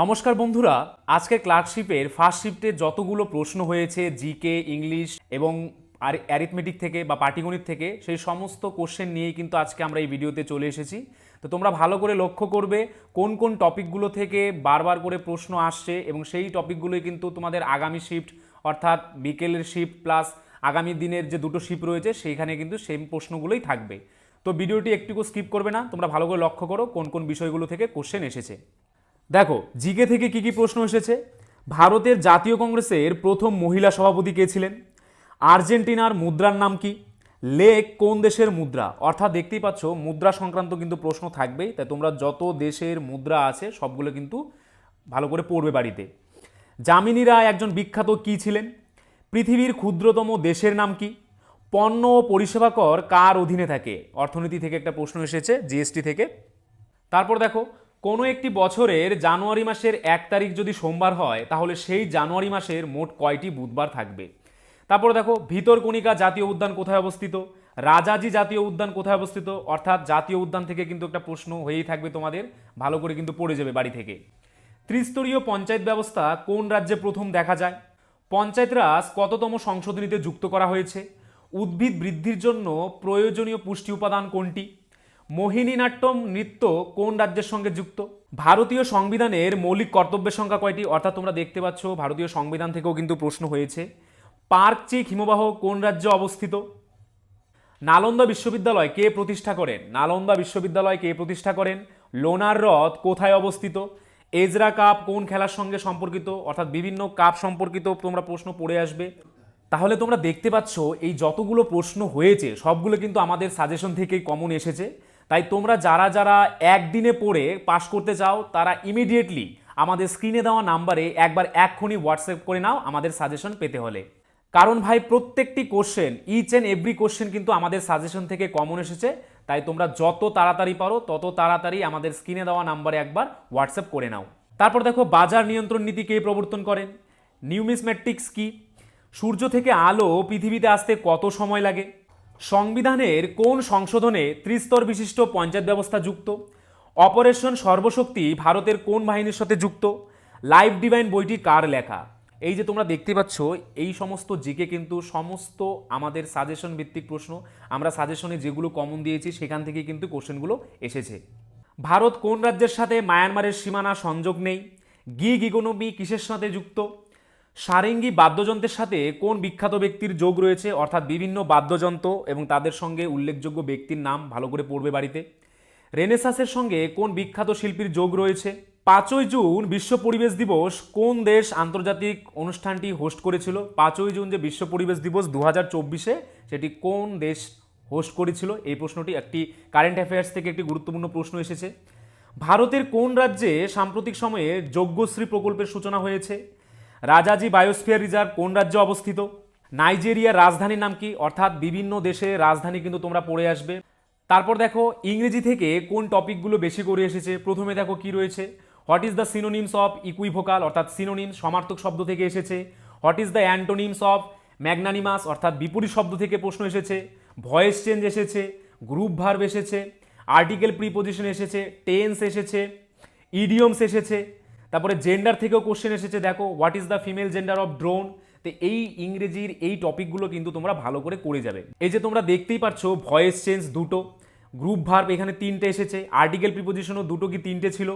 নমস্কার বন্ধুরা আজকে ক্লার্কশিপের ফার্স্ট শিফটে যতগুলো প্রশ্ন হয়েছে জিকে ইংলিশ এবং আর অ্যারিথমেটিক থেকে বা পাটিগণিত থেকে, সেই সমস্ত কোশ্চেন নিয়েই কিন্তু আজকে আমরা এই ভিডিওতে চলে এসেছি। তো তোমরা ভালো করে লক্ষ্য করবে, কোন কোন টপিকগুলো থেকে বারবার করে প্রশ্ন আসছে এবং সেই টপিকগুলোই কিন্তু তোমাদের আগামী শিফট অর্থাৎ বিকেলের শিফট প্লাস আগামী দিনের যে দুটো শিফট রয়েছে, সেইখানে কিন্তু সেম প্রশ্নগুলোই থাকবে। তো ভিডিওটি একটুকু স্কিপ করবে না, তোমরা ভালো করে লক্ষ্য করো কোন কোন বিষয়গুলো থেকে কোশ্চেন এসেছে। দেখো, জিকে থেকে কি কি প্রশ্ন এসেছে? ভারতের জাতীয় কংগ্রেসের প্রথম মহিলা সভাপতি কে ছিলেন? আর্জেন্টিনার মুদ্রার নাম কি? লেক কোন দেশের মুদ্রা? অর্থাৎ দেখতেই পাচ্ছ, মুদ্রা সংক্রান্ত কিন্তু প্রশ্ন থাকবেই, তাই তোমরা যত দেশের মুদ্রা আছে, সবগুলো কিন্তু ভালো করে পড়বে বাড়িতে। যামিনী রায় একজন বিখ্যাত কি ছিলেন? পৃথিবীর ক্ষুদ্রতম দেশের নাম কি? পণ্য ও পরিষেবা কর কার অধীনে থাকে? অর্থনীতি থেকে একটা প্রশ্ন এসেছে, জিএসটি থেকে। তারপর দেখো কোনো একটি বছরের জানুয়ারি মাসের এক তারিখ যদি সোমবার হয়, তাহলে সেই জানুয়ারি মাসের মোট কয়টি বুধবার থাকবে? তারপর দেখো, ভিতরকণিকা জাতীয় উদ্যান কোথায় অবস্থিত? রাজাজি জাতীয় উদ্যান কোথায় অবস্থিত? অর্থাৎ জাতীয় উদ্যান থেকে কিন্তু একটা প্রশ্ন হয়েই থাকবে তোমাদের, ভালো করে কিন্তু পড়ে যাবে বাড়ি থেকে। ত্রিস্তরীয় পঞ্চায়েত ব্যবস্থা কোন রাজ্যে প্রথম দেখা যায়? পঞ্চায়েত রাজ কততম সংশোধনীতে যুক্ত করা হয়েছে? উদ্ভিদ বৃদ্ধির জন্য প্রয়োজনীয় পুষ্টি উপাদান কোনটি? মোহিনীনাট্যম নৃত্য কোন রাজ্যের সঙ্গে যুক্ত? ভারতীয় সংবিধানের মৌলিক কর্তব্যের সংখ্যা কয়টি? অর্থাৎ তোমরা দেখতে পাচ্ছ, ভারতীয় সংবিধান থেকেও কিন্তু প্রশ্ন হয়েছে। পার্ক চিক হিমবাহ কোন রাজ্যে অবস্থিত? নালন্দা বিশ্ববিদ্যালয় কে প্রতিষ্ঠা করেন? নালন্দা বিশ্ববিদ্যালয় কে প্রতিষ্ঠা করেন? লোনার হ্রদ কোথায় অবস্থিত? এজরা কাপ কোন খেলার সঙ্গে সম্পর্কিত? অর্থাৎ বিভিন্ন কাপ সম্পর্কিত তোমরা প্রশ্ন পড়ে আসবে। তাহলে তোমরা দেখতে পাচ্ছ, এই যতগুলো প্রশ্ন হয়েছে, সবগুলো কিন্তু আমাদের সাজেশন থেকেই কমন এসেছে। তাই তোমরা যারা যারা একদিনে পড়ে পাশ করতে চাও, তারা ইমিডিয়েটলি আমাদের স্ক্রিনে দেওয়া নাম্বারে একবার এক্ষুনি হোয়াটসঅ্যাপ করে নাও আমাদের সাজেশন পেতে হলে। কারণ ভাই, প্রত্যেকটি question each and every question কিন্তু আমাদের সাজেশন থেকে কমন এসেছে। তাই তোমরা যত তাড়াতাড়ি পারো, তত তাড়াতাড়ি আমাদের স্ক্রিনে দেওয়া নাম্বারে একবার হোয়াটসঅ্যাপ করে নাও। তারপর দেখো, বাজার নিয়ন্ত্রণ নীতি কে প্রবর্তন করেন নিউমিসমেট্রিক্স কি? সূর্য থেকে আলো পৃথিবীতে আসতে কত সময় লাগে? সংবিধানের কোন সংশোধনে ত্রিস্তর বিশিষ্ট পঞ্চায়েত ব্যবস্থা যুক্ত? অপারেশন সর্বশক্তি ভারতের কোন বাহিনীর সাথে যুক্ত? লাইফ ডিভাইন বইটি কার লেখা? এই যে তোমরা দেখতে পাচ্ছ, এই সমস্ত জিকে কিন্তু সমস্ত আমাদের সাজেশন ভিত্তিক প্রশ্ন। আমরা সাজেশনে যেগুলো কমন দিয়েছি, সেখান থেকে কিন্তু কোশ্চেনগুলো এসেছে। ভারত কোন রাজ্যের সাথে মায়ানমারের সীমানা সংযোগ নেই? গিগ ইকোনমি কিসের সাথে যুক্ত? সারেঙ্গি বাদ্যযন্ত্রের সাথে কোন বিখ্যাত ব্যক্তির যোগ রয়েছে? অর্থাৎ বিভিন্ন বাদ্যযন্ত্র এবং তাদের সঙ্গে উল্লেখযোগ্য ব্যক্তির নাম ভালো করে পড়বে বাড়িতে। রেনেসাসের সঙ্গে কোন বিখ্যাত শিল্পীর যোগ রয়েছে? পাঁচই জুন বিশ্ব পরিবেশ দিবস কোন দেশ আন্তর্জাতিক অনুষ্ঠানটি হোস্ট করেছিল? পাঁচই জুন যে বিশ্ব পরিবেশ দিবস দু হাজার চব্বিশে, সেটি কোন দেশ হোস্ট করেছিল? এই প্রশ্নটি একটি কারেন্ট অ্যাফেয়ার্স থেকে একটি গুরুত্বপূর্ণ প্রশ্ন এসেছে। ভারতের কোন রাজ্যে সাম্প্রতিক সময়ে যজ্ঞশ্রী প্রকল্পের সূচনা হয়েছে? রাজাজি বায়োস্ফিয়ার রিজার্ভ কোন রাজ্যে অবস্থিত? নাইজেরিয়ার রাজধানীর নাম কি? অর্থাৎ বিভিন্ন দেশে রাজধানী কিন্তু তোমরা পড়ে আসবে। তারপর দেখো, ইংরেজি থেকে কোন টপিকগুলো বেশি করে এসেছে? প্রথমে দেখো কি রয়েছে। What is the synonyms of equivocal অর্থাৎ সিনোনিম সমার্থক শব্দ থেকে এসেছে। What is the antonyms of magnanimous অর্থাৎ বিপরীত শব্দ থেকে প্রশ্ন এসেছে। ভয়েস চেঞ্জ এসেছে। গ্রুপ ভার্ব এসেছে। আর্টিকেল প্রিপোজিশন এসেছে। টেন্স এসেছে। ইডিয়মস এসেছে। তারপরে জেন্ডার থেকেও কোশ্চেন এসেছে, দেখো what is the female gender of drone তো এই ইংরেজির এই টপিকগুলো কিন্তু তোমরা ভালো করে করে যাবে। এই যে তোমরা দেখতেই পাচ্ছ ভয়েস চেঞ্জ দুটো গ্রুপ ভার্ব এখানে তিনটে এসেছে আর্টিকেল প্রিপোজিশনও দুটো কি তিনটে ছিল?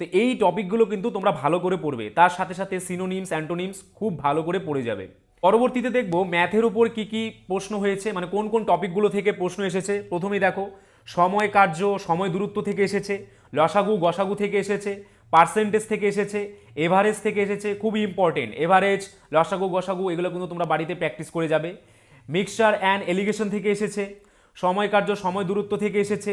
তো এই টপিকগুলো কিন্তু তোমরা ভালো করে পড়বে। তার সাথে সাথে সিনোনিমস অ্যান্টোনিমস খুব ভালো করে পড়ে যাবে। পরবর্তীতে দেখব ম্যাথের উপর কি কি প্রশ্ন হয়েছে মানে কোন কোন টপিকগুলো থেকে প্রশ্ন এসেছে। প্রথমেই দেখো, সময় কার্য, সময় দূরত্ব থেকে এসেছে, লসাগু, গসাগু থেকে এসেছে পার্সেন্টেজ থেকে এসেছে এভারেজ থেকে এসেছে, খুবই ইম্পর্টেন্ট এভারেজ লসাগু, গসাগু, এগুলো কিন্তু তোমরা বাড়িতে প্র্যাকটিস করে যাবে। মিক্সচার অ্যান্ড এলিগেশন থেকে এসেছে, সময় কার্য, সময় দূরত্ব থেকে এসেছে,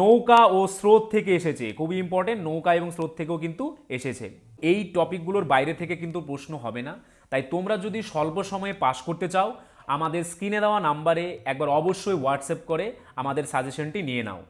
নৌকা ও স্রোত থেকে এসেছে। খুবই ইম্পর্টেন্ট নৌকা এবং স্রোত থেকেও কিন্তু এসেছে। এই টপিকগুলোর বাইরে থেকে কিন্তু প্রশ্ন হবে না। তাই তোমরা যদি স্বল্প সময়ে পাশ করতে চাও, আমাদের স্ক্রিনে দেওয়া নাম্বারে একবার অবশ্যই হোয়াটসঅ্যাপ করে আমাদের সাজেশনটি নিয়ে নাও।